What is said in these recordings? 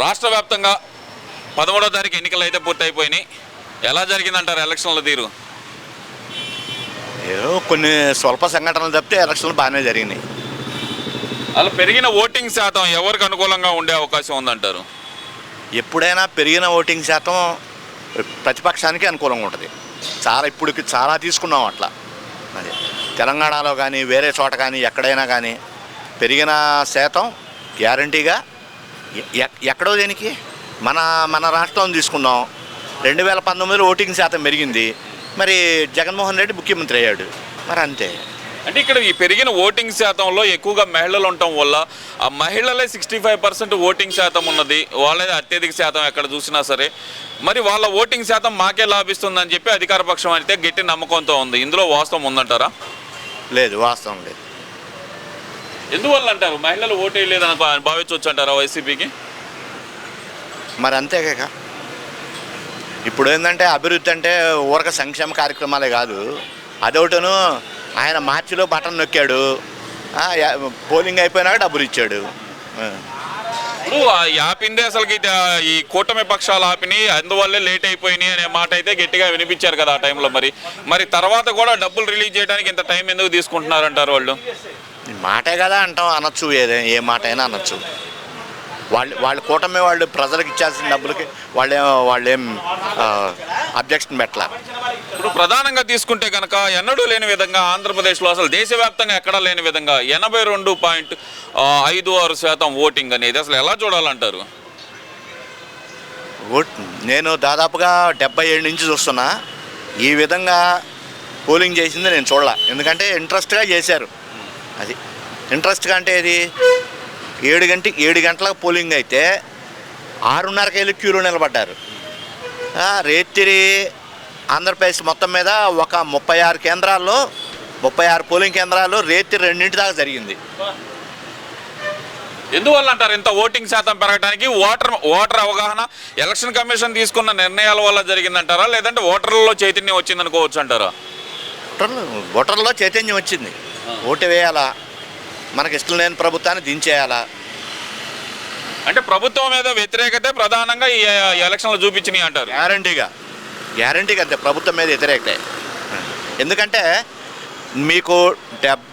రాష్ట్ర వ్యాప్తంగా పదమూడో తారీఖు ఎన్నికలు అయితే పూర్తయిపోయినాయి. ఎలా జరిగిందంటారు ఎలక్షన్ల తీరు? ఏదో కొన్ని స్వల్ప సంఘటనలు తప్పితే ఎలక్షన్లు బాగానే జరిగినాయి. అలా పెరిగిన ఓటింగ్ శాతం ఎవరికి అనుకూలంగా ఉండే అవకాశం ఉందంటారు? ఎప్పుడైనా పెరిగిన ఓటింగ్ శాతం ప్రతిపక్షానికి అనుకూలంగా ఉంటుంది. చాలా ఇప్పటికి చాలా తీసుకున్నాం అట్లా. అది తెలంగాణలో కానీ వేరే చోట కానీ ఎక్కడైనా కానీ పెరిగిన శాతం గ్యారంటీగా ఎక్కడో దేనికి? మన మన రాష్ట్రం తీసుకుందాం రెండు వేల పంతొమ్మిదిలో ఓటింగ్ శాతం పెరిగింది. మరి జగన్మోహన్ రెడ్డి ముఖ్యమంత్రి అయ్యాడు. మరి అంతే. అంటే ఇక్కడ ఈ పెరిగిన ఓటింగ్ శాతంలో ఎక్కువగా మహిళలు ఉండటం వల్ల ఆ మహిళలే సిక్స్టీ ఫైవ్ పర్సెంట్ ఓటింగ్ శాతం ఉన్నది. వాళ్ళే అత్యధిక శాతం ఎక్కడ చూసినా సరే. మరి వాళ్ళ ఓటింగ్ శాతం మాకే లాభిస్తుందని చెప్పి అధికార పక్షం అయితే గట్టి నమ్మకంతో ఉంది. ఇందులో వాస్తవం ఉందంటారా? లేదు వాస్తవం లేదు. ఎందువల్ల అంటారు? మహిళలు ఓటేయలేదని భావించవచ్చు అంటారా వైసీపీకి? మరి అంతే కాక ఇప్పుడు ఏంటంటే అభివృద్ధి అంటే ఊరక సంక్షేమ కార్యక్రమాలే కాదు. అదొకటను ఆయన మార్చిలో బటన్ నొక్కాడు. పోలింగ్ అయిపోయినాక డబ్బులు ఇచ్చాడు. ఇప్పుడు ఆ యాపిందే అసలుకి ఈ కూటమి పక్షాలు ఆపిని అందువల్లే లేట్ అయిపోయినాయి అనే మాట అయితే గట్టిగా వినిపించారు కదా ఆ టైంలో మరి. మరి తర్వాత కూడా డబ్బులు రిలీజ్ చేయడానికి ఇంత టైం ఎందుకు తీసుకుంటున్నారు అంటారు వాళ్ళు మాటే కదా అంటాం అనొచ్చు ఏదే ఏ మాట అయినా అనొచ్చు. వాళ్ళు వాళ్ళు కూటమి వాళ్ళు ప్రజలకు ఇచ్చాల్సిన డబ్బులకి వాళ్ళేం వాళ్ళేం అబ్జెక్షన్ పెట్టలే. ఇప్పుడు ప్రధానంగా తీసుకుంటే కనుక ఎన్నడూ లేని విధంగా ఆంధ్రప్రదేశ్లో అసలు దేశవ్యాప్తంగా ఎక్కడా లేని విధంగా ఎనభై రెండు పాయింట్ ఐదు ఆరు శాతం ఓటింగ్ అనేది అసలు ఎలా చూడాలంటారు? ఓట్ నేను దాదాపుగా డెబ్బై ఏడు నుంచి చూస్తున్నా. ఈ విధంగా పోలింగ్ చేసింది నేను చూడలే. ఎందుకంటే ఇంట్రెస్ట్గా చేశారు. అది ఇంట్రెస్ట్గా అంటే ఇది ఏడు గంట ఏడు గంటలకు పోలింగ్ అయితే ఆరున్నరకి వెళ్ళి క్యూలో నిలబడ్డారు. రేత్రి ఆంధ్రప్రదేశ్ మొత్తం మీద ఒక ముప్పై ఆరు కేంద్రాల్లో ముప్పై ఆరు పోలింగ్ కేంద్రాలు రేతి రెండింటి దాకా జరిగింది. ఎందువల్ల అంటారు ఇంత ఓటింగ్ శాతం పెరగడానికి ఓటర్ ఓటర్ అవగాహన ఎలక్షన్ కమిషన్ తీసుకున్న నిర్ణయాల వల్ల జరిగిందంటారా? లేదంటే ఓటర్లలో చైతన్యం వచ్చిందనుకోవచ్చు అంటారా? ఓటర్లు ఓటర్లో చైతన్యం వచ్చింది. ఓటు వేయాలా? మనకి ఇష్టం లేని ప్రభుత్వాన్ని దించేయాలా? అంటే ప్రభుత్వం మీద వ్యతిరేకతే ప్రధానంగా ఈ ఎలక్షన్లు చూపించినాయి అంటారు. గ్యారంటీగా. గ్యారంటీగా అంతే ప్రభుత్వం మీద వ్యతిరేకతే. ఎందుకంటే మీకు డెబ్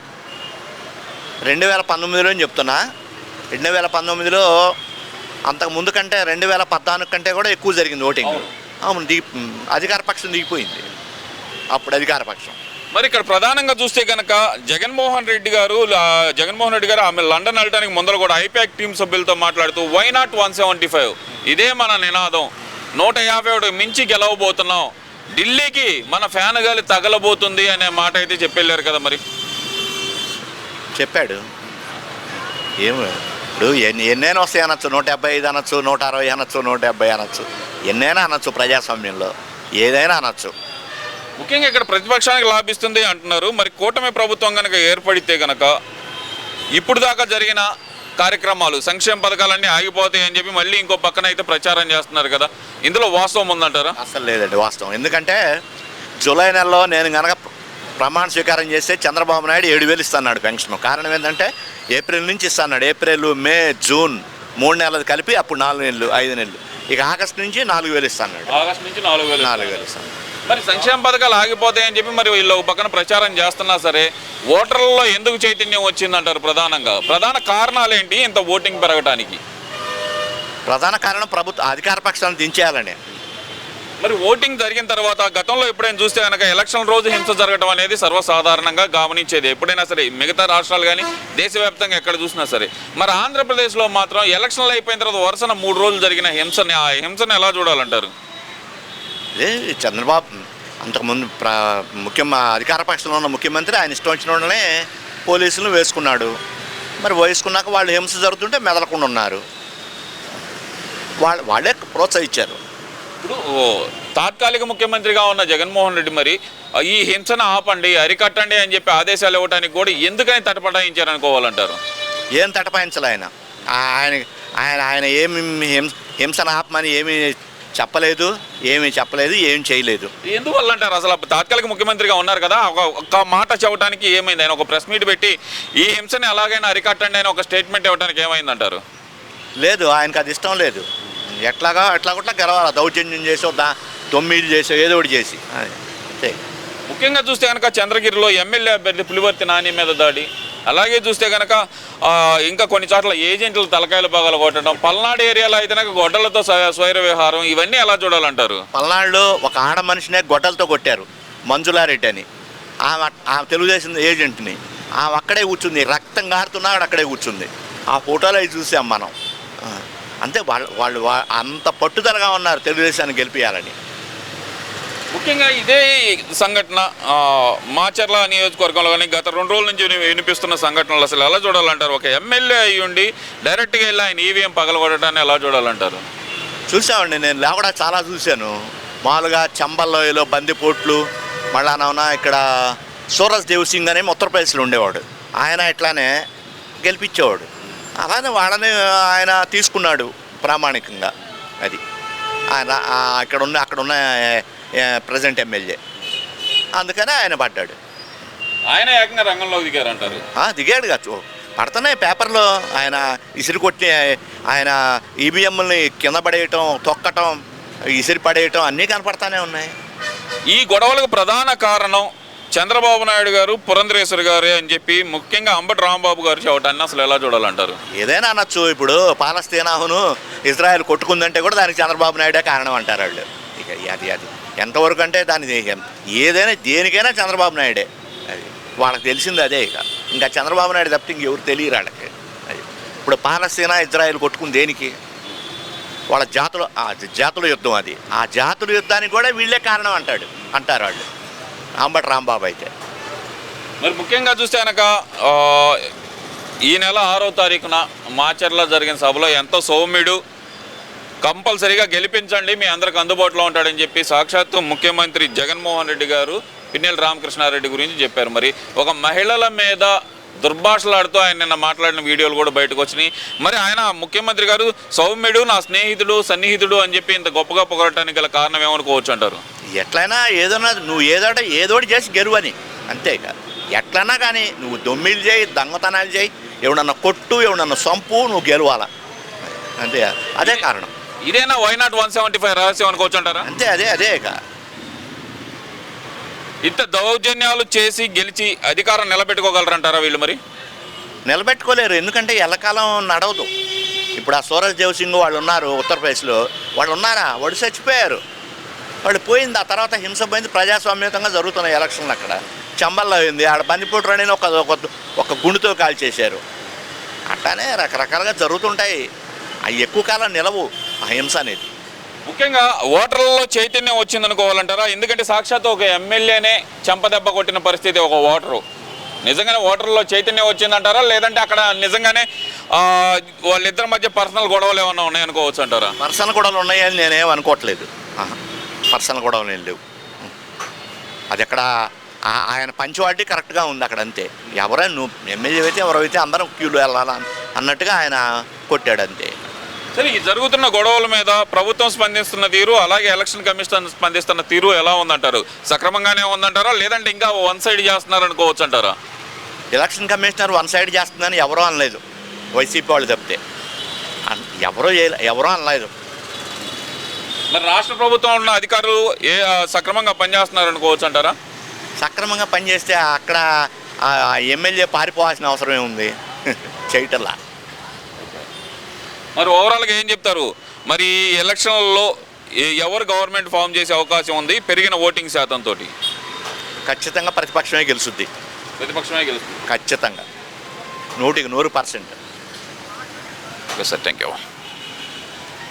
రెండు వేల పంతొమ్మిదిలో అని చెప్తున్నా రెండు వేల పంతొమ్మిదిలో అంతకు ముందు కంటే రెండు వేల పద్నాలుగు కంటే కూడా ఎక్కువ జరిగింది ఓటింగ్. అవును. దిగి అధికార పక్షం దిగిపోయింది. అప్పుడు అధికార పక్షం. మరి ఇక్కడ ప్రధానంగా చూస్తే కనుక జగన్మోహన్ రెడ్డి గారు జగన్మోహన్ రెడ్డి గారు ఆమె లండన్ వెళ్ళడానికి ముందర కూడా ఐపాక్ టీం సభ్యులతో మాట్లాడుతూ why not one seventy five? ఇదే మన నినాదం. నూట యాభై ఒకటి మించి గెలవబోతున్నాం. ఢిల్లీకి మన ఫ్యాన్ గాలి తగలబోతుంది అనే మాట అయితే చెప్పెళ్ళారు కదా మరి. చెప్పాడు. ఏమి ఇప్పుడు ఎన్ని ఎన్నైనా వస్తాయి అనొచ్చు. నూట డెబ్బై ఐదు అనొచ్చు నూట అరవై అనొచ్చు నూట డెబ్బై అనొచ్చు. ఎన్నైనా అనొచ్చు ప్రజాస్వామ్యంలో. ఏదైనా అనొచ్చు. ముఖ్యంగా ఇక్కడ ప్రతిపక్షానికి లాభిస్తుంది అంటున్నారు. మరి కూటమి ప్రభుత్వం కనుక ఏర్పడితే కనుక ఇప్పుడు దాకా జరిగిన కార్యక్రమాలు సంక్షేమ పథకాలన్నీ ఆగిపోతాయి అని చెప్పి మళ్ళీ ఇంకో పక్కన అయితే ప్రచారం చేస్తున్నారు కదా. ఇందులో వాస్తవం ఉందంటారా? అసలు లేదండి వాస్తవం. ఎందుకంటే జూలై నెలలో నేను కనుక ప్రమాణ స్వీకారం చేస్తే చంద్రబాబు నాయుడు ఏడు వేలు ఇస్తున్నాడు పెన్షన్. కారణం ఏంటంటే ఏప్రిల్ నుంచి ఇస్తున్నాడు. ఏప్రిల్ మే జూన్ మూడు నెలలు కలిపి అప్పుడు నాలుగు నెలలు ఐదు నెలలు. ఇక ఆగస్టు నుంచి నాలుగు వేలు ఇస్తున్నాడు. ఆగస్టు నుంచి నాలుగు వేలు నాలుగు వేలు ఇస్తాను మరి సంక్షేమ పథకాలు ఆగిపోతాయని చెప్పి మరి వీళ్ళు ఒక పక్కన ప్రచారం చేస్తున్నా సరే ఓటర్లలో ఎందుకు చైతన్యం వచ్చిందంటారు ప్రధానంగా? ప్రధాన కారణాలు ఏంటి ఇంత ఓటింగ్ పెరగడానికి ప్రధాన కారణం ప్రభుత్వ అధికార పక్షాన్ని దించేయాలని. మరి ఓటింగ్ జరిగిన తర్వాత గతంలో ఎప్పుడైనా చూస్తే కనుక ఎలక్షన్ రోజు హింస జరగడం అనేది సర్వసాధారణంగా గమనించేది. ఎప్పుడైనా సరే మిగతా రాష్ట్రాలు కానీ దేశవ్యాప్తంగా ఎక్కడ చూసినా సరే. మరి ఆంధ్రప్రదేశ్లో మాత్రం ఎలక్షన్లు అయిపోయిన తర్వాత వరుసన మూడు రోజులు జరిగిన హింసని ఆ హింసని ఎలా చూడాలంటారు? చంద్రబాబు అంతకుముందు ప్ర ముఖ్యం అధికార పక్షంలో ఉన్న ముఖ్యమంత్రి ఆయన ఇష్టం వచ్చిన వాళ్ళనే పోలీసులు వేసుకున్నాడు. మరి వేసుకున్నాక వాళ్ళు హింస జరుగుతుంటే మెదలకుండా ఉన్నారు. వాళ్ళ వాళ్ళే ప్రోత్సహించారు. ఇప్పుడు తాత్కాలిక ముఖ్యమంత్రిగా ఉన్న జగన్మోహన్ రెడ్డి మరి ఈ హింసను ఆపండి అరికట్టండి అని చెప్పి ఆదేశాలు ఇవ్వడానికి కూడా ఎందుకని తటపటాయించారనుకోవాలంటారు? ఏం తటపాయించాలి ఆయన. ఆయన ఆయన ఆయన ఏమి హింస హింసను ఆపమని ఏమీ చెప్పలేదు ఏమీ చెప్పలేదు ఏం చేయలేదు. ఎందువల్ల అంటారు అసలు తాత్కాలిక ముఖ్యమంత్రిగా ఉన్నారు కదా ఒక ఒక్క మాట చెప్పడానికి ఏమైంది? ఆయన ఒక ప్రెస్ మీట్ పెట్టి ఈ హింసని ఎలాగైనా అరికట్టండి అని ఒక స్టేట్మెంట్ ఇవ్వడానికి ఏమైందంటారు? లేదు ఆయనకు అది ఇష్టం లేదు. ఎట్లాగా ఎట్లా కొట్లా గెలవాలి. దౌర్జన్యం చేసో దా తొమ్మిది చేసో ఏదో ఒకటి చేసి. అది. అంతే. ముఖ్యంగా చూస్తే కనుక చంద్రగిరిలో ఎమ్మెల్యే అభ్యర్థి పులివర్తి నాని మీద దాడి. అలాగే చూస్తే కనుక ఇంకా కొన్ని చోట్ల ఏజెంట్లు తలకాయలు పగలు కొట్టడం పల్నాడు ఏరియాలో అయితే గొడ్డలతో స్వైర విహారం ఇవన్నీ ఎలా చూడాలంటారు? పల్నాడులో ఒక ఆడ మనిషినే గొడ్డలతో కొట్టారు మంజులారెడ్డి అని. ఆమె ఆమె తెలుగుదేశం ఏజెంట్ని. ఆమె అక్కడే కూర్చుంది రక్తం గారుతున్నా అక్కడే కూర్చుంది. ఆ ఫోటోలు అవి చూసాం మనం. అంతే వాళ్ళు వాళ్ళు అంత పట్టుదలగా ఉన్నారు తెలుగుదేశాన్ని గెలిపించాలని ముఖ్యంగా ఇదే సంఘటన మాచర్ల నియోజకవర్గంలో కానీ గత రెండు రోజుల నుంచి వినిపిస్తున్న సంఘటనలు అసలు ఎలా చూడాలంటారు? ఒక ఎమ్మెల్యే అయ్యి ఉండి డైరెక్ట్గా వెళ్ళి ఆయన ఈవీఎం పగలగొట్టడాన్ని ఎలా చూడాలంటారు? చూసామండి నేను లేకుండా చాలా చూశాను. మామూలుగా చంబల్లోయలో బందిపోట్లు మళ్ళానవునా ఇక్కడ సూరజ్ దేవ్ సింగ్ అని ఉత్తరప్రదేశ్లో ఉండేవాడు. ఆయన ఇట్లానే గెలిపించేవాడు. అలానే వాళ్ళని ఆయన తీసుకున్నాడు ప్రామాణికంగా. అది. ఆయన అక్కడ ఉన్న అక్కడ ఉన్న ప్రజెంట్ ఎమ్మెల్యే. అందుకనే ఆయన పడ్డాడు. ఆయన ఏకంగా రంగంలోకి దిగారంటారు? ఆ, దిగాడు కాదు. పడుతున్నాయి పేపర్లో. ఆయన ఇసిరి కొట్టి ఆయన ఈవీఎంని కింద పడేయటం తొక్కటం ఇసిరి పడేయటం అన్నీ కనపడతానే ఉన్నాయి. ఈ గొడవలకు ప్రధాన కారణం చంద్రబాబు నాయుడు గారు పురంధరేశ్వరి గారే అని చెప్పి ముఖ్యంగా అంబటి రాంబాబు గారు చెప్పడాన్ని అసలు ఎలా చూడాలంటారు? ఏదైనా అనొచ్చు. ఇప్పుడు పాలస్తీనాహును ఇజ్రాయెల్ కొట్టుకుందంటే కూడా దానికి చంద్రబాబు నాయుడే కారణం అంటారు వాళ్ళు. ఇక అది అది. ఎంతవరకు అంటే దాని ఏదైనా దేనికైనా చంద్రబాబు నాయుడే. అది. వాళ్ళకి తెలిసింది అదే ఇక. ఇంకా చంద్రబాబు నాయుడు తప్పితే ఇంకెవరు తెలియరు వాళ్ళకి. అది. ఇప్పుడు పాలస్తీనా ఇజ్రాయెల్ కొట్టుకుంది దేనికి? వాళ్ళ జాతుల ఆ జాతుల యుద్ధం అది. ఆ జాతుల యుద్ధానికి కూడా వీళ్ళే కారణం అంటాడు. అంటారు వాళ్ళు. రాంబట్ రాంబాబు అయితే. మరి ముఖ్యంగా చూస్తే కనుక ఈ నెల ఆరో తారీఖున మాచర్లో జరిగిన సభలో ఎంతో సౌమ్యుడు కంపల్సరీగా గెలిపించండి మీ అందరికి అందుబాటులో ఉంటాడని చెప్పి సాక్షాత్తు ముఖ్యమంత్రి జగన్మోహన్ రెడ్డి గారు పిన్నెల రామకృష్ణారెడ్డి గురించి చెప్పారు. మరి ఒక మహిళల మీద దుర్భాషలాడుతూ ఆయన నిన్న మాట్లాడిన వీడియోలు కూడా బయటకు వచ్చినాయి. మరి ఆయన ముఖ్యమంత్రి గారు సౌమ్యుడు నా స్నేహితుడు సన్నిహితుడు అని చెప్పి ఇంత గొప్పగా పొగడటానికి గల కారణం ఏమనుకోవచ్చు అంటారు? ఎట్లయినా ఏదైనా నువ్వు ఏదోట ఏదోటి చేసి గెలువని అంతే ఎట్లన్నా కానీ నువ్వు దొమ్మిలు చేయి దొంగతనాలు చేయి ఎవడన్నా కొట్టు ఎవడన్నా సంపు నువ్వు గెలవాలా? అంతే అదే కారణం. ఇదేనా? Why not one seventy five రహస్యం అనుకోవచ్చు అంటారా అంతే అదే అదే ఇక. ఇంత దౌర్జన్యాలు చేసి గెలిచి అధికారం నిలబెట్టుకోగలరంటారా వీళ్ళు మరి? నిలబెట్టుకోలేరు. ఎందుకంటే ఎల్లకాలం నడవదు. ఇప్పుడు ఆ సూరజ్ దేవ్ సింగ్ వాళ్ళు ఉన్నారు ఉత్తరప్రదేశ్లో వాళ్ళు ఉన్నారా వాడు చచ్చిపోయారు. వాళ్ళు పోయింది. ఆ తర్వాత హింస పోయింది. ప్రజాస్వామ్యతంగా జరుగుతున్నాయి ఎలక్షన్లు అక్కడ. చంబల్లో అయింది. ఆడ బందిపోటు ఒక ఒక ఒక గుండుతో కాల్చేశారు. అట్లానే రకరకాలుగా జరుగుతుంటాయి. అవి ఎక్కువ కాలం నిలవు. ఆ హింస అనేది. ముఖ్యంగా ఓటర్లలో చైతన్యం వచ్చింది అనుకోవాలంటారా ఎందుకంటే సాక్షాత్ ఒక ఎమ్మెల్యేనే చెంపదెబ్బ కొట్టిన పరిస్థితి ఒక ఓటరు. నిజంగానే ఓటర్లో చైతన్యం వచ్చిందంటారా? లేదంటే అక్కడ నిజంగానే వాళ్ళిద్దరి మధ్య పర్సనల్ గొడవలు ఏమన్నా ఉన్నాయనుకోవచ్చు అంటారా? పర్సనల్ గొడవలు ఉన్నాయని నేనేం అనుకోవట్లేదు. పర్సనల్ గొడవలు ఏం లేవు. అది అక్కడ ఆయన పంచువాటి కరెక్ట్గా ఉంది అక్కడ అంతే. ఎవరైనా నువ్వు ఎమ్మెల్యే అయితే ఎవరైతే అందరం క్యూలో వెళ్ళాలా అన్నట్టుగా ఆయన కొట్టాడు అంతే. సరే ఈ జరుగుతున్న గొడవల మీద ప్రభుత్వం స్పందిస్తున్న తీరు అలాగే ఎలక్షన్ కమిషన్ స్పందిస్తున్న తీరు ఎలా ఉందంటారు? సక్రమంగానే ఉందంటారా? లేదంటే ఇంకా వన్ సైడ్ చేస్తున్నారు అనుకోవచ్చు అంటారా ఎలక్షన్ కమిషనర్ వన్ సైడ్ చేస్తుందని ఎవరూ అనలేదు. వైసీపీ వాళ్ళు తప్పితే అన్- ఎవరో ఎవరో అనలేదు. మరి రాష్ట్ర ప్రభుత్వం ఉన్న అధికారులు ఏ సక్రమంగా పనిచేస్తున్నారు అనుకోవచ్చు అంటారా సక్రమంగా పనిచేస్తే అక్కడ ఆ ఎమ్మెల్యే పారిపోవాల్సిన అవసరం ఏముంది చేయటల్లా మరి ఓవరాల్గా ఏం చెప్తారు? మరి ఎలక్షన్లలో ఎవరు గవర్నమెంట్ ఫామ్ చేసే అవకాశం ఉంది? పెరిగిన ఓటింగ్ శాతంతో ఖచ్చితంగా ప్రతిపక్షమే గెలుస్తుంది. ప్రతిపక్షమే గెలుస్తుంది. ఖచ్చితంగా. నూటికి నూరు percent. Okay sir thank you